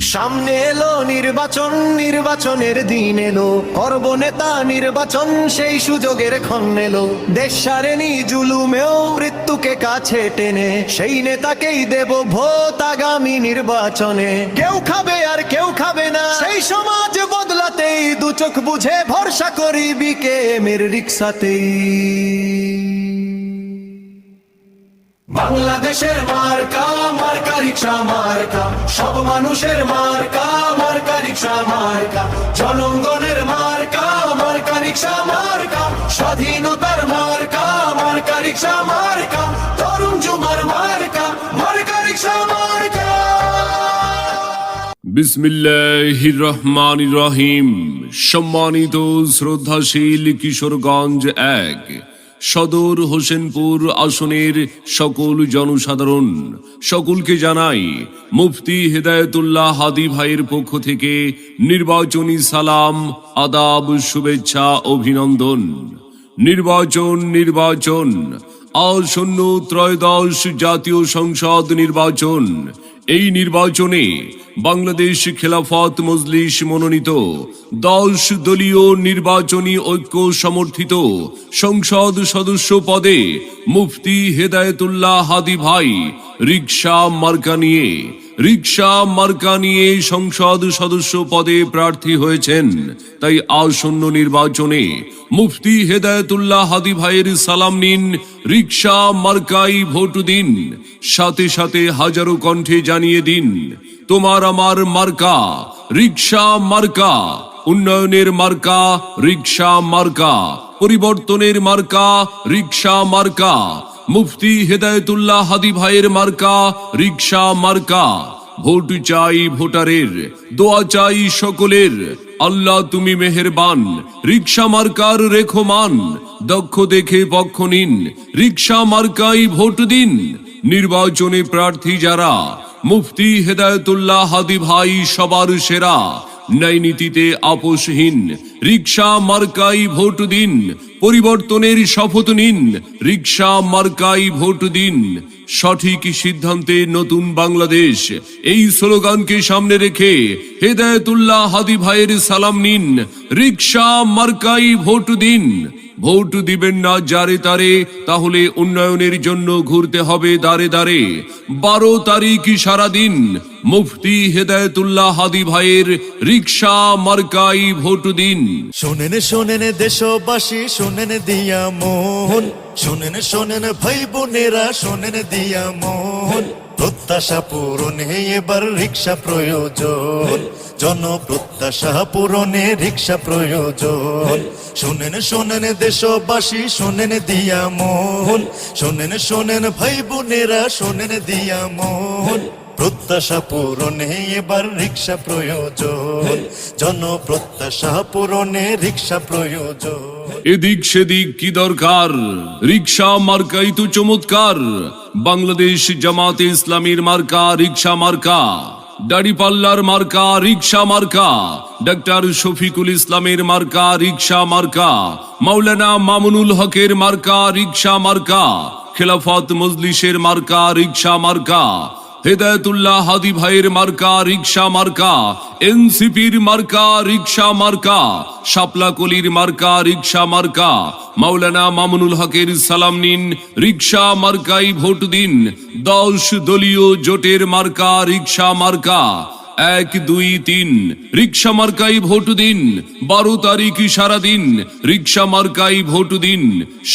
সামনে এলো নির্বাচন, নির্বাচনের দিন এলো। করব নেতা নির্বাচন, সেই সুযোগের ক্ষণ এলো। দেশ সারেনি জুলুমেও মৃত্যুকে কাছে টেনে। সেই নেতাকেই দেব ভোট আগামী নির্বাচনে। কেউ খাবে আর কেউ খাবে না। সেই সমাজ বদলাতেই দু চোখ বুঝে ভরসা করি বিকে রিক্সাতেই। বাংলাদেশের মার্কা মার্কা রিক্সা, মার্কা। সব মানুষের মার্কা মার্কা রিক্সা, মার্কা। জনগণের মার্কা মার্কা রিক্সা, মার্কা। স্বাধীনতার মার্কা মার্কা রিক্সা, মার্কা। তরুণ যুমার মার্কা মার্কা রিক্সা, মার্কা। বিসমিল্লাহির রহমান রহিম। সম্মানিত শ্রদ্ধাশীল কিশোরগঞ্জ এক। সদর হোসেনপুর আসনের সকল জনসাধারণ সকলকে জানাই, মুফতি হেদায়তুল্লাহ হাদি ভাইয়ের পক্ষ থেকে নির্বাচনী সালাম, আদাব, শুভেচ্ছা, অভিনন্দন। নির্বাচন নির্বাচন আসন্ন ত্রয়োদশ জাতীয় সংসদ নির্বাচন। এই নির্বাচনে বাংলাদেশ খেলাফত মজলিস মনোনীত দশ দলীয় নির্বাচনী ঐক্য সমর্থিত সংসদ সদস্য পদে মুফতি হেদায়তুল্লাহ হাদি ভাই রিক্সা মার্কা নিয়ে রিক্সা মার্কা নিয়ে সংসদ সদস্য পদে প্রার্থী হয়েছেন। তাই আসন্ন নির্বাচনে মুফতি হেদায়তুল্লাহ হাদি ভাইয়ের সালাম নিন রিক্সা মার্কাই ভোট দিন, সাথে সাথে হাজারো কণ্ঠে জানিয়ে দিন, তোমার আমার মার্কা রিক্সা মার্কা। উন্নয়নের মার্কা রিক্সা মার্কা, পরিবর্তনের মার্কা রিক্সা মার্কা, মুফতি হেদায়তুল্লাহ হাদি ভাইয়ের মার্কা রিক্সা মার্কা। ভোট চাই ভোটারের, দোয়া চাই সকলের। আল্লাহ, তুমি মেহেরবান রিক্সা মার্কার রেখমান। দক্ষ দেখে পক্ষ নিন রিক্সা মার্কাই ভোট দিন। নির্বাচনে প্রার্থী যারা, মুফতি হেদায়তুল্লাহ হাদি ভাই সবার সেরা। ন্যায় নীতিতে আপোষহীন, রিক্সা মার্কাই ভোট দিন, পরিবর্তনের শপথ নিন, রিক্সা মার্কাই ভোট দিন। সঠিক সিদ্ধান্তে নতুন বাংলাদেশ, এই স্লোগানকে সামনে রেখে হেদায়তুল্লাহ হাদি ভাইয়ের সালাম নিন, রিক্সা মার্কাই ভোট দিন। ভোট দিবেন না যারে তারে, তাহলে উন্নয়নের জন্য ঘুরতে হবে দাঁড়ে দাঁড়ে বারো তারিখ সারাদিন মুফতি হেদায়তুল্লাহ হাদি ভাইয়ের রিক্সা মার্কাই ভোট দিন। শোনেন শোনেন দেশবাসী, শোনেন দিয়া মোহন শোনেন শোনেন ভাই বোনেরা, শোনেন দিয়া মোহন প্রত্যাশা পূরণে এবার রিক্সা প্রয়োজন। জন প্রত্যাশা পূরণে রিক্সা প্রয়োজন। শোনেন শোনেন দেশবাসী, শোনেন দিয়া মন। শোনেন শোনেন ভাই বোনেরা শোনেন দিয়া মোহন প্রত্যাশা পূরণে এবার রিক্সা প্রয়োজন। জন প্রত্যাশা পূরণে রিক্সা প্রয়োজন। এদিক সেদিক কি দরকার? রিক্সা মার্কাই তো চমৎকার। বাংলাদেশ জামাতে ইসলামীর মার্কা, রিক্সা মার্কা। দাড়িপাল্লার মার্কা, রিক্সা মার্কা। ডাক্তার শফিকুল ইসলামের মার্কা, রিক্সা মার্কা। মাওলানা মামুনুল হকের মার্কা, রিক্সা মার্কা। খেলাফত মজলিসের মার্কা, রিক্সা মার্কা। হেদায়তুল্লাহ হাদি ভাইয়ের মার্কা রিক্সা মার্কা, এনসিপির মার্কা রিক্সা মার্কা, শাপলাকলির মার্কা রিক্সা মার্কা, মাওলানা মামুনুল হকের সালাম নিন রিক্সা মার্কাই ভোট দিন, দশ দলীয় জোটের মার্কা রিক্সা মার্কা, এক, দুই, তিন রিক্সা মার্কাই ভোট দিন, বারো তারিখ সারাদিন রিক্সা মার্কাই ভোট দিন,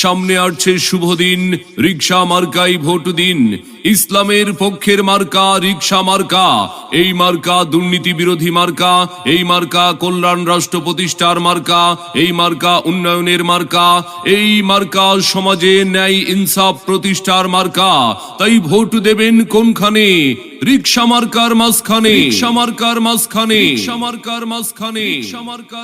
সামনে আসছে শুভ দিন রিক্সা মার্কাই ভোট দিন ইসলামের পক্ষের মার্কা রিক্সা মার্কা এই মার্কা দুর্নীতি বিরোধী মার্কা এই মার্কা কল্যাণ রাষ্ট্র প্রতিষ্ঠার মার্কা এই মার্কা উন্নয়নের মার্কা এই মার্কা সমাজে ন্যায় ইনসাফ প্রতিষ্ঠার মার্কা তাই ভোট দেবেন কোনখানে? রিক্সা মার্কার মাঝখানে। রিক্সা মার্কার মাঝখানে। রিক্সা মার্কার মাঝখানে।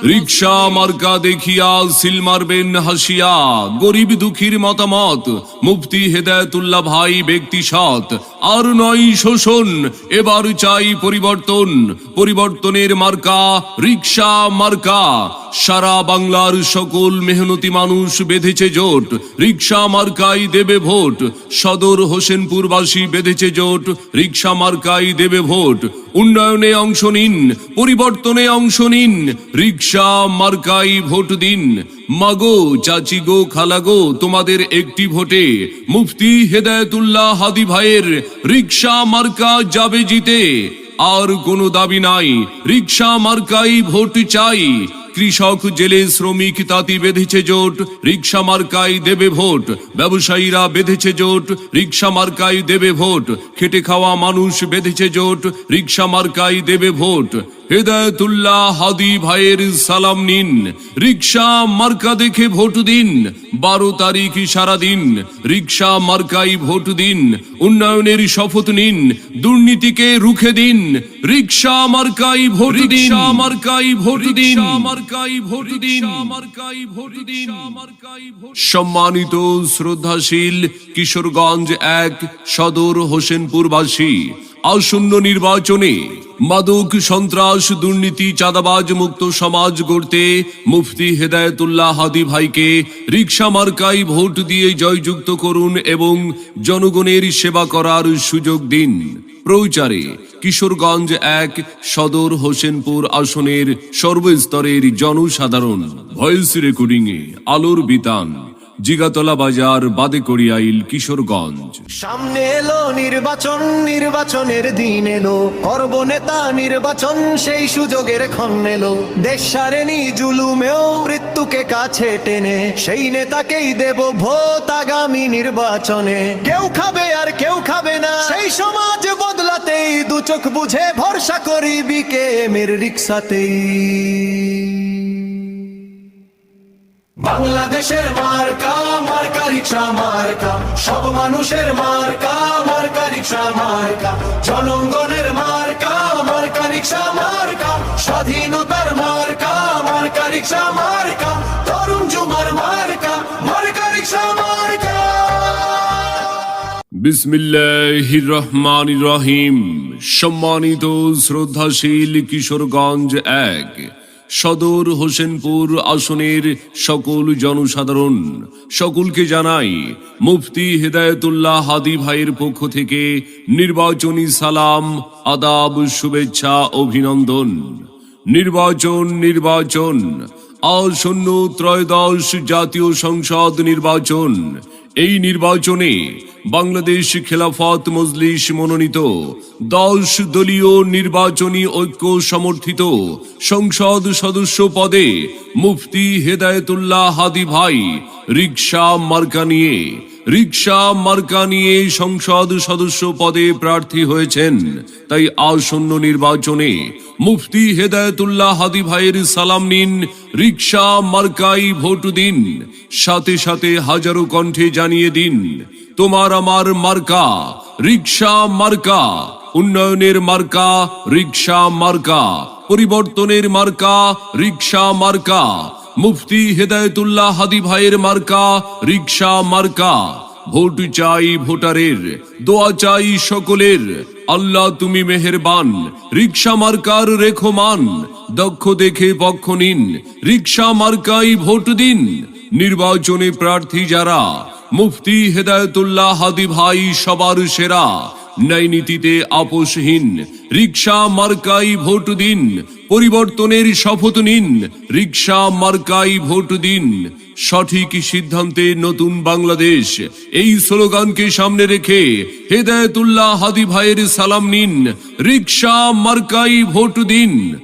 রিক্সা মার্কা দেখিয়া সিল মারবেন হাসিয়া। গরিব দুঃখীর মতামত মুফতি হেদায়তুল্লাহ ভাই ব্যক্তি সৎ আর নয় শোষণ। এবার চাই পরিবর্তন। পরিবর্তনের মার্কা রিক্সা মার্কা। সারা বাংলার সকল মেহনতি মানুষ বেঁধেছে জোট। রিক্সা মার্কাই দেবে ভোট। সদর হোসেনপুরবাসী বেঁধেছে জোট। রিক্সা মার্কাই দেবে ভোট। উন্নয়নে অংশ নিন, পরিবর্তনে অংশ নিন, রিক্সা, মার্কাই ভোট দিন। মাগো, চাচি গো খালাগো তোমাদের একটি ভোটে মুফতি হেদায়তুল্লাহ হাদি ভাইয়ের রিক্সা, মার্কা যাবে জিতে। আর কোনো দাবি নাই, রিক্সা, মার্কাই ভোট চাই। কৃষক, জেলে শ্রমিক তাঁতি বেঁধেছে জোট, রিক্সা মার্কাই দেবে ভোট। ব্যবসায়ীরা বেঁধেছে জোট, রিক্সা মার্কাই দেবে ভোট। খেটে খাওয়া মানুষ বেঁধেছে জোট, রিক্সা মার্কাই দেবে ভোট। হেদায়তুল্লাহ হাদি ভাইয়ের সালাম নিন। রিক্সা মার্কা দেখে ভোট দিন। বারো তারিখ সারাদিন রিক্সা মার্কাই ভোট দিন। উন্নয়নের শপথ নিন। দুর্নীতিকে রুখে দিন। রিক্সা মার্কাই ভোট দিন। মার্কাই ভোট দিন। মার্কাই ভোট দিন। মার্কাই ভোট দিন। সম্মানিত শ্রদ্ধাশীল কিশোরগঞ্জ এক সদর হোসেনপুরবাসী আসন্ন নির্বাচনে মাদক, সন্ত্রাস, দুর্নীতি, চাঁদাবাজ, মুক্ত সমাজ গড়তে মুফতি হেদায়েতুল্লাহ হাদি ভাইকে রিক্সা মার্কাই ভোট দিয়ে জয়যুক্ত করুন এবং জনগণের সেবা করার সুযোগ দিন। প্রচারে কিশোরগঞ্জ এক, সদর হোসেনপুর আসনের সর্বস্তরের জনসাধারণ। ভয়েস রেকর্ডিং এ আলোর বিতান। জিগাতলা বাজার বাদেকড়িয়াইল কিশোরগঞ্জ। সামনে এলো নির্বাচন, নির্বাচনের দিন এলো। করব নেতা নির্বাচন, সেই সুযোগের ক্ষণ এলো। দেশ সারেনি জুলুমেও মৃত্যুকে কাছে টেনে। সেই নেতাকেই দেব ভোট আগামী নির্বাচনে। কেউ খাবে আর কেউ খাবে না। সেই সমাজ বদলাতেই দু চোখ বুঝে ভরসা করি বিকে এমের রিক্সাতেই। বাংলাদেশের মার্কা মার্কা রিক্সা মার্কা, সব মানুষের মার্কা মার্কা রিক্সা মার্কা, জনগণের মার্কা মার্কা রিক্সা মার্কা, স্বাধীনতার মার্কা মার্কা রিক্সা মার্কা, তরুণ যুমার মার্কা মার্কা রিক্সা মার্কা। বিসমিল্লাহির রহমান রহিম। সম্মানিত শ্রদ্ধাশীল কিশোরগঞ্জ এক সদর হোসেনপুর আসনের সকল জনসাধারণ, সকলকে জানাই মুফতি হেদায়েতুল্লাহ হাদি ভাইয়ের পক্ষ থেকে নির্বাচনী সালাম, আদাব, শুভেচ্ছা, অভিনন্দন। নির্বাচন নির্বাচন। আসন্ন ত্রয়োদশ জাতীয় সংসদ নির্বাচন। এই নির্বাচনে বাংলাদেশ খেলাফত মজলিস মনোনীত দশ দলীয় নির্বাচনী ঐক্য সমর্থিত সংসদ সদস্য পদে মুফতি হেদায়তুল্লাহ হাদি ভাই রিক্সা মার্কা নিয়ে রিক্সা মার্কা নিয়ে সংসদ সদস্য পদে প্রার্থী হয়েছেন। তাই আসন্ন নির্বাচনে মুফতি হেদায়েতুল্লাহ হাদি ভাইয়ের সালাম নিন, রিক্সা মার্কাই ভোট দিন, সাথে সাথে হাজারো কণ্ঠে জানিয়ে দিন, তোমার আমার মার্কা, রিক্সা মার্কা, উন্নয়নের মার্কা, রিক্সা মার্কা, পরিবর্তনের মার্কা, রিক্সা মার্কা। মুফতি হেদায়তুল্লাহ হাদি ভাইয়ের মার্কা রিক্সা মার্কা। ভোট চাই ভোটারের, দোয়া চাই সকলের। আল্লাহ তুমি মেহেরবান রিক্সা মার্কার রেখো মান দক্ষ দেখে পক্ষ নিন রিক্সা মার্কাই ভোট দিন। নির্বাচনে প্রার্থী যারা, মুফতি হেদায়তুল্লাহ হাদি ভাই সবার সেরা। ন্যায় নীতিতে আপোষহীন, রিক্সা মার্কাই ভোট দিন, পরিবর্তনের শপথ নিন, রিক্সা মার্কাই ভোট দিন। সঠিক সিদ্ধান্তে নতুন বাংলাদেশ, এই স্লোগানকে সামনে রেখে হেদায়তুল্লাহ হাদি ভাইয়ের সালাম নিন, রিক্সা মার্কাই ভোট দিন।